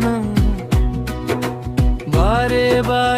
না। বারে বারে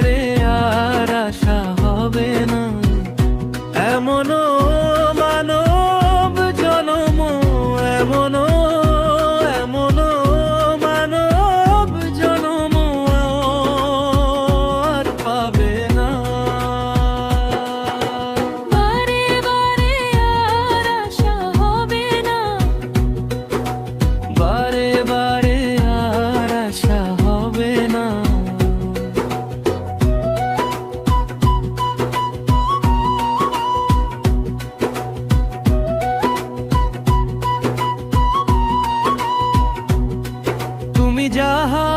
যাহা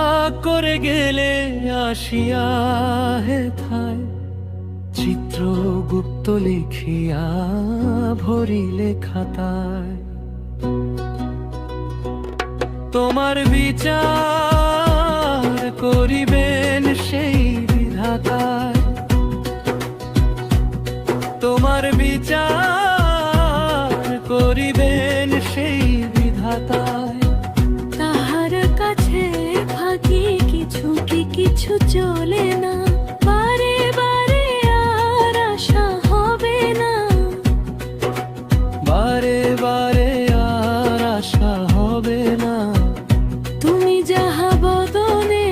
করে গেলে আসিয়া হে থায় চিত্রগুপ্ত লিখিয়া ভরিলে খাতায় তোমার বিচার করিবেন সেই বিধাতায় তোমার বিচার করিবেন সেই বিধাতায় চলে না বারে বারে আর আশা হবে না। বারে আর আশা হবে না। তুমি যাহা বদনে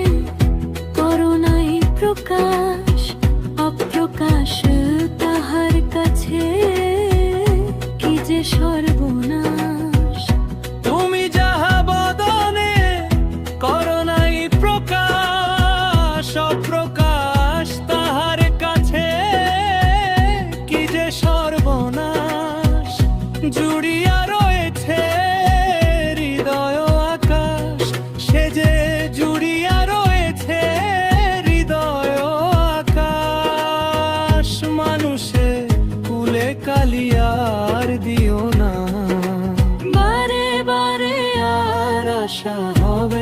করোনাই প্রকাশ অপ্রকাশ তাহার কাছে। কি যে সর্ব জুড়িয়া রয়েছে হৃদয় আকাশ সে যে জুড়িয়া রয়েছে হৃদয় আকাশ মানুষে কুলে কালিয়ার দিও না বারে বারে আর আশা হবে